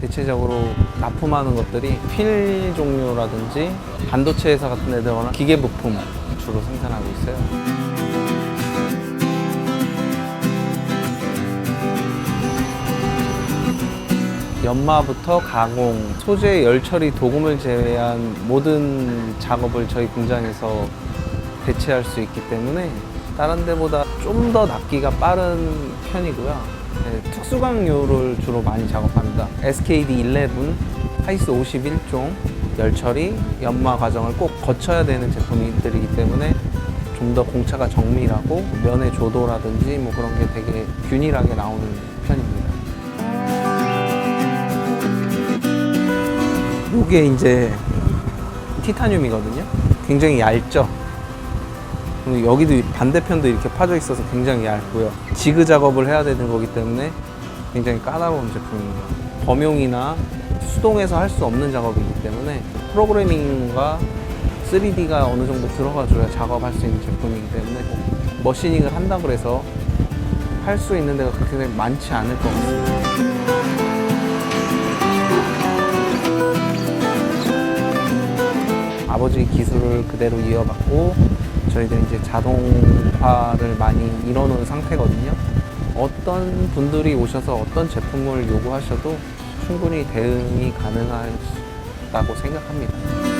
대체적으로 납품하는 것들이 필 종류라든지 반도체 회사 같은 데 들어가는 기계 부품 주로 생산하고 있어요. 연마부터 가공, 소재 열처리 도금을 제외한 모든 작업을 저희 공장에서 대체할 수 있기 때문에 다른 데보다 좀 더 납기가 빠른 편이고요. 네, 특수강류를 주로 많이 작업합니다. SKD 11, 하이스 51종 열처리, 연마 과정을 꼭 거쳐야 되는 제품들이기 때문에 좀 더 공차가 정밀하고 면의 조도라든지 뭐 그런 게 되게 균일하게 나오는 편입니다. 이게 이제 티타늄이거든요. 굉장히 얇죠. 여기도 반대편도 이렇게 파져 있어서 굉장히 얇고요. 지그 작업을 해야 되는 거기 때문에 굉장히 까다로운 제품입니다. 범용이나 수동에서 할 수 없는 작업이기 때문에 프로그래밍과 3D가 어느 정도 들어가줘야 작업할 수 있는 제품이기 때문에 머시닝을 한다 그래서 할 수 있는 데가 그렇게 많지 않을 것 같습니다. 아버지 기술을 그대로 이어받고 저희들 이제 자동화를 많이 이뤄놓은 상태거든요. 어떤 분들이 오셔서 어떤 제품을 요구하셔도 충분히 대응이 가능하다고 생각합니다.